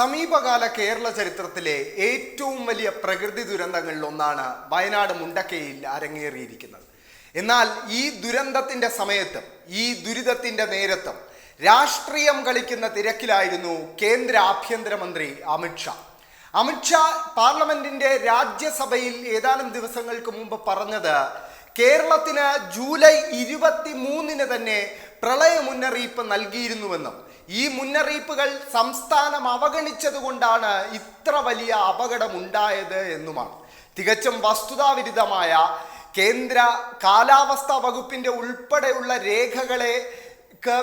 സമീപകാല കേരള ചരിത്രത്തിലെ ഏറ്റവും വലിയ പ്രകൃതി ദുരന്തങ്ങളിൽ ഒന്നാണ് വയനാട് മുണ്ടക്കയിൽ അരങ്ങേറിയിരിക്കുന്നത്. എന്നാൽ ഈ ദുരന്തത്തിന്റെ സമയത്തും ഈ ദുരിതത്തിന്റെ നേരത്തും രാഷ്ട്രീയം കളിക്കുന്ന തിരക്കിലായിരുന്നു കേന്ദ്ര ആഭ്യന്തരമന്ത്രി അമിത്ഷാ അമിത്ഷാ പാർലമെന്റിന്റെ രാജ്യസഭയിൽ ഏതാനും ദിവസങ്ങൾക്ക് മുമ്പ് പറഞ്ഞത് കേരളത്തിന് ജൂലൈ ഇരുപത്തി മൂന്നിന് തന്നെ പ്രളയ മുന്നറിയിപ്പ് നൽകിയിരുന്നുവെന്നും ഈ മുന്നറിയിപ്പുകൾ സംസ്ഥാനം അവഗണിച്ചതുകൊണ്ടാണ് ഇത്ര വലിയ അപകടമുണ്ടായത് എന്നുമാണ്. തികച്ചും വസ്തുതാവിരുദ്ധമായ കേന്ദ്ര കാലാവസ്ഥാ വകുപ്പിന്റെ ഉൾപ്പെടെയുള്ള രേഖകളെ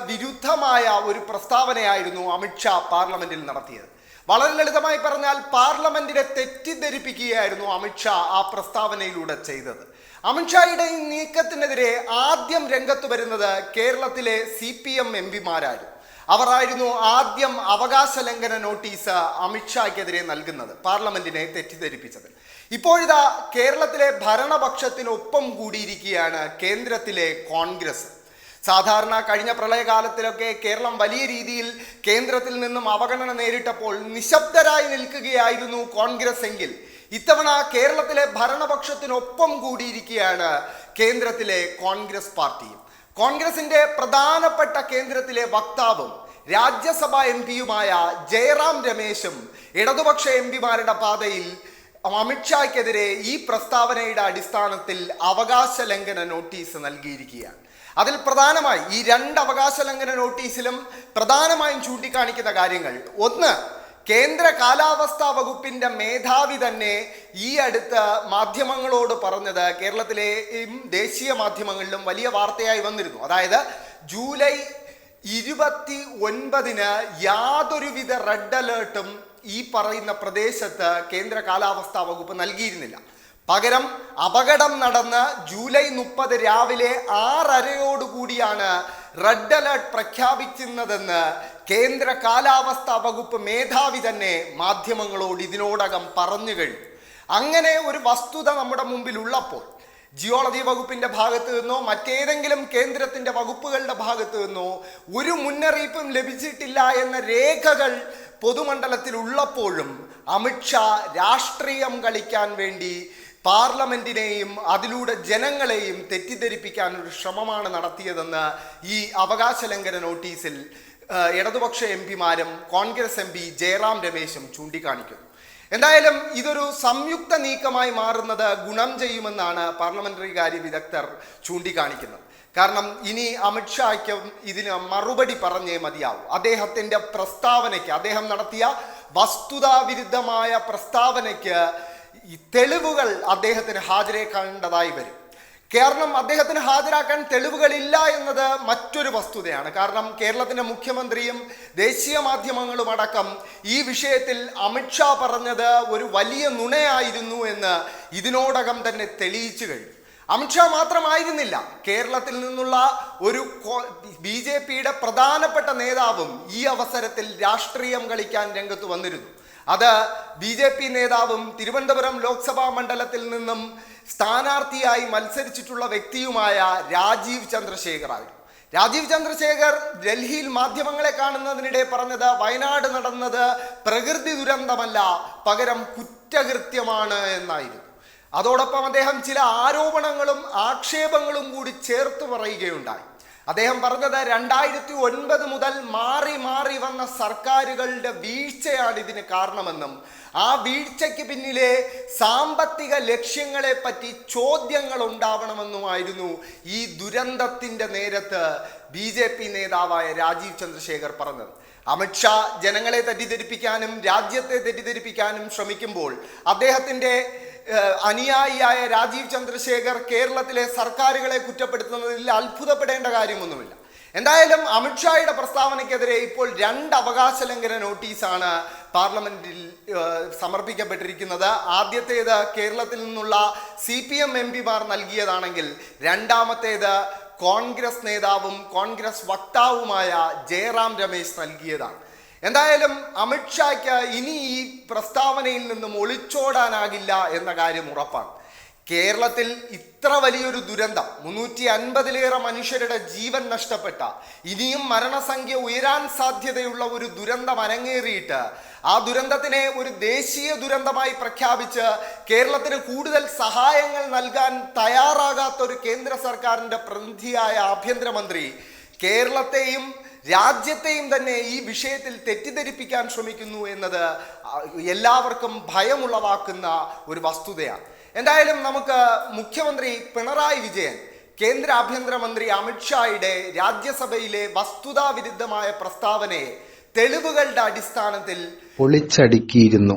വിരുദ്ധമായ ഒരു പ്രസ്താവനയായിരുന്നു അമിത്ഷാ പാർലമെന്റിൽ നടത്തിയത്. വളരെ ലളിതമായി പറഞ്ഞാൽ പാർലമെന്റിനെ തെറ്റിദ്ധരിപ്പിക്കുകയായിരുന്നു അമിത്ഷാ ആ പ്രസ്താവനയിലൂടെ ചെയ്തത്. അമിത്ഷായുടെ ഈ നീക്കത്തിനെതിരെ ആദ്യം രംഗത്ത് വരുന്നത് കേരളത്തിലെ സി പി എം എം പിമാരായിരുന്നു. അവരായിരുന്നു ആദ്യം അവകാശ ലംഘന നോട്ടീസ് അമിത്ഷായ്ക്കെതിരെ നൽകുന്നത് പാർലമെന്റിനെ തെറ്റിദ്ധരിപ്പിച്ചത്. ഇപ്പോഴിതാ കേരളത്തിലെ ഭരണപക്ഷത്തിനൊപ്പം കൂടിയിരിക്കുകയാണ് കേന്ദ്രത്തിലെ കോൺഗ്രസ്. സാധാരണ കഴിഞ്ഞ പ്രളയകാലത്തിലൊക്കെ കേരളം വലിയ രീതിയിൽ കേന്ദ്രത്തിൽ നിന്നും അവഗണന നേരിട്ടപ്പോൾ നിശബ്ദരായി നിൽക്കുകയായിരുന്നു കോൺഗ്രസ് എങ്കിൽ ഇത്തവണ കേരളത്തിലെ ഭരണപക്ഷത്തിനൊപ്പം കൂടിയിരിക്കുകയാണ് കേന്ദ്രത്തിലെ കോൺഗ്രസ് പാർട്ടിയും. കോൺഗ്രസിന്റെ പ്രധാനപ്പെട്ട കേന്ദ്രത്തിലെ വക്താവും രാജ്യസഭാ എം പിയുമായ ജയറാം രമേശും ഇടതുപക്ഷ എം പിമാരുടെ പാതയിൽ അമിത്ഷായ്ക്കെതിരെ ഈ പ്രസ്താവനയുടെ അടിസ്ഥാനത്തിൽ അവകാശ ലംഘന നോട്ടീസ് നൽകിയിരിക്കുകയാണ്. അതിൽ പ്രധാനമായി ഈ രണ്ട് അവകാശ ലംഘന നോട്ടീസിലും പ്രധാനമായും ചൂണ്ടിക്കാണിക്കുന്ന കാര്യങ്ങൾ. ഒന്ന് കേന്ദ്ര കാലാവസ്ഥാ വകുപ്പിന്റെ മേധാവി തന്നെ ഈ അടുത്ത മാധ്യമങ്ങളോട് പറഞ്ഞത് കേരളത്തിലെയും ദേശീയ മാധ്യമങ്ങളിലും വലിയ വാർത്തയായി വന്നിരുന്നു. അതായത് ജൂലൈ ഇരുപത്തി ഒൻപതിന് യാതൊരുവിധ റെഡ് അലേർട്ടും ഈ പറയുന്ന പ്രദേശത്ത് കേന്ദ്ര കാലാവസ്ഥാ വകുപ്പ് നൽകിയിരുന്നില്ല. പകരം അപകടം നടന്ന് ജൂലൈ മുപ്പത് രാവിലെ ആറരയോടുകൂടിയാണ് റെഡ് അലേർട്ട് പ്രഖ്യാപിക്കുന്നതെന്ന് കേന്ദ്ര കാലാവസ്ഥാ വകുപ്പ് മേധാവി തന്നെ മാധ്യമങ്ങളോട് ഇതിനോടകം പറഞ്ഞു കഴിഞ്ഞു. അങ്ങനെ ഒരു വസ്തുത നമ്മുടെ മുമ്പിൽ ഉള്ളപ്പോൾ ജിയോളജി വകുപ്പിന്റെ ഭാഗത്തു നിന്നോ മറ്റേതെങ്കിലും കേന്ദ്രത്തിന്റെ വകുപ്പുകളുടെ ഭാഗത്തു നിന്നോ ഒരു മുന്നറിയിപ്പും ലഭിച്ചിട്ടില്ല എന്ന രേഖകൾ പൊതുമണ്ഡലത്തിൽ ഉള്ളപ്പോഴും അമിത്ഷാ രാഷ്ട്രീയം കളിക്കാൻ വേണ്ടി പാർലമെന്റിനെയും അതിലൂടെ ജനങ്ങളെയും തെറ്റിദ്ധരിപ്പിക്കാൻ ഒരു ശ്രമമാണ് നടത്തിയതെന്ന് ഈ അവകാശ ലംഘന നോട്ടീസിൽ ഇടതുപക്ഷ എം പിമാരും കോൺഗ്രസ് എം പി ജയറാം രമേശും ചൂണ്ടിക്കാണിക്കുന്നു. എന്തായാലും ഇതൊരു സംയുക്ത നീക്കമായി മാറുന്നത് ഗുണം ചെയ്യുമെന്നാണ് പാർലമെന്ററി കാര്യ വിദഗ്ധർ ചൂണ്ടിക്കാണിക്കുന്നത്. കാരണം ഇനി അമിത്ഷായ്ക്കും ഇതിന് മറുപടി പറഞ്ഞേ മതിയാവും. അദ്ദേഹത്തിന്റെ പ്രസ്താവനയ്ക്ക് അദ്ദേഹം നടത്തിയ വസ്തുതാവിരുദ്ധമായ പ്രസ്താവനയ്ക്ക് തെളിവുകൾ അദ്ദേഹത്തിന് ഹാജരേക്കേണ്ടതായി വരും. കാരണം അദ്ദേഹത്തിന് ഹാജരാക്കാൻ തെളിവുകളില്ല എന്നത് മറ്റൊരു വസ്തുതയാണ്. കാരണം കേരളത്തിന്റെ മുഖ്യമന്ത്രിയും ദേശീയ മാധ്യമങ്ങളും അടക്കം ഈ വിഷയത്തിൽ അമിത്ഷാ പറഞ്ഞത് ഒരു വലിയ നുണയായിരുന്നു എന്ന് ഇതിനോടകം തന്നെ തെളിയിച്ചു കഴിഞ്ഞു. അമിത്ഷാ മാത്രമായിരുന്നില്ല. കേരളത്തിൽ നിന്നുള്ള ഒരു ബി ജെ പിയുടെ പ്രധാനപ്പെട്ട നേതാവും ഈ അവസരത്തിൽ രാഷ്ട്രീയം കളിക്കാൻ രംഗത്ത് വന്നിരുന്നു. അത് ബി ജെ പി നേതാവും തിരുവനന്തപുരം ലോക്സഭാ മണ്ഡലത്തിൽ നിന്നും സ്ഥാനാർത്ഥിയായി മത്സരിച്ചിട്ടുള്ള വ്യക്തിയുമായ രാജീവ് ചന്ദ്രശേഖറായിരുന്നു. രാജീവ് ചന്ദ്രശേഖർ ഡൽഹിയിൽ മാധ്യമങ്ങളെ കാണുന്നതിനിടെ പറഞ്ഞത് വയനാട് നടന്നത് പ്രകൃതി ദുരന്തമല്ല പകരം കുറ്റകൃത്യമാണ് എന്നായിരുന്നു. അതോടൊപ്പം അദ്ദേഹം ചില ആരോപണങ്ങളും ആക്ഷേപങ്ങളും കൂടി ചേർത്ത് പറയുകയുണ്ടായി. അദ്ദേഹം പറഞ്ഞത് രണ്ടായിരത്തി ഒൻപത് മുതൽ മാറി മാറി വന്ന സർക്കാരുകളുടെ വീഴ്ചയാണ് ഇതിന് കാരണമെന്നും ആ വീഴ്ചയ്ക്ക് പിന്നിലെ സാമ്പത്തിക ലക്ഷ്യങ്ങളെ പറ്റി ചോദ്യങ്ങൾ ഉണ്ടാവണമെന്നുമായിരുന്നു ഈ ദുരന്തത്തിന്റെ നേരത്ത് ബി ജെ പി നേതാവായ രാജീവ് ചന്ദ്രശേഖർ പറഞ്ഞത്. അമിത്ഷാ ജനങ്ങളെ തെറ്റിദ്ധരിപ്പിക്കാനും രാജ്യത്തെ തെറ്റിദ്ധരിപ്പിക്കാനും ശ്രമിക്കുമ്പോൾ അദ്ദേഹത്തിന്റെ ഏഹ്, അനുയായിയായ രാജീവ് ചന്ദ്രശേഖർ കേരളത്തിലെ സർക്കാരുകളെ കുറ്റപ്പെടുത്തുന്നതിൽ അത്ഭുതപ്പെടേണ്ട കാര്യമൊന്നുമില്ല. എന്തായാലും അമിത്ഷായുടെ പ്രസ്താവനയ്ക്കെതിരെ ഇപ്പോൾ രണ്ട് അവകാശ ലംഘന നോട്ടീസാണ് പാർലമെന്റിൽ സമർപ്പിക്കപ്പെട്ടിരിക്കുന്നത്. ആദ്യത്തേത് കേരളത്തിൽ നിന്നുള്ള സി പി എം എം പിമാർ നൽകിയതാണെങ്കിൽ രണ്ടാമത്തേത് കോൺഗ്രസ് നേതാവും കോൺഗ്രസ് വക്താവുമായ ജയറാം രമേശ് നൽകിയതാണ്. എന്തായാലും അമിത്ഷായ്ക്ക് ഇനി ഈ പ്രസ്താവനയിൽ നിന്നും ഒളിച്ചോടാനാകില്ല എന്ന കാര്യം ഉറപ്പാണ്. കേരളത്തിൽ ഇത്ര വലിയൊരു ദുരന്തം മുന്നൂറ്റി അൻപതിലേറെ മനുഷ്യരുടെ ജീവൻ നഷ്ടപ്പെട്ട ഇനിയും മരണസംഖ്യ ഉയരാൻ സാധ്യതയുള്ള ഒരു ദുരന്തം അരങ്ങേറിയിട്ട് ആ ദുരന്തത്തിനെ ഒരു ദേശീയ ദുരന്തമായി പ്രഖ്യാപിച്ച് കേരളത്തിന് കൂടുതൽ സഹായങ്ങൾ നൽകാൻ തയ്യാറാകാത്ത ഒരു കേന്ദ്ര സർക്കാരിന്റെ പ്രതിനിധിയായ ആഭ്യന്തരമന്ത്രി കേരളത്തെയും രാജ്യത്തെയും തന്നെ ഈ വിഷയത്തിൽ തെറ്റിദ്ധരിപ്പിക്കാൻ ശ്രമിക്കുന്നു എന്നത് എല്ലാവർക്കും ഭയമുളവാക്കുന്ന ഒരു വസ്തുതയാണ്. എന്തായാലും നമുക്ക് മുഖ്യമന്ത്രി പിണറായി വിജയൻ കേന്ദ്ര ആഭ്യന്തരമന്ത്രി അമിത്ഷായുടെ രാജ്യസഭയിലെ വസ്തുതാവിരുദ്ധമായ പ്രസ്താവനയെ തെളിവുകളുടെ അടിസ്ഥാനത്തിൽ പൊളിച്ചടുക്കിയിരുന്നു.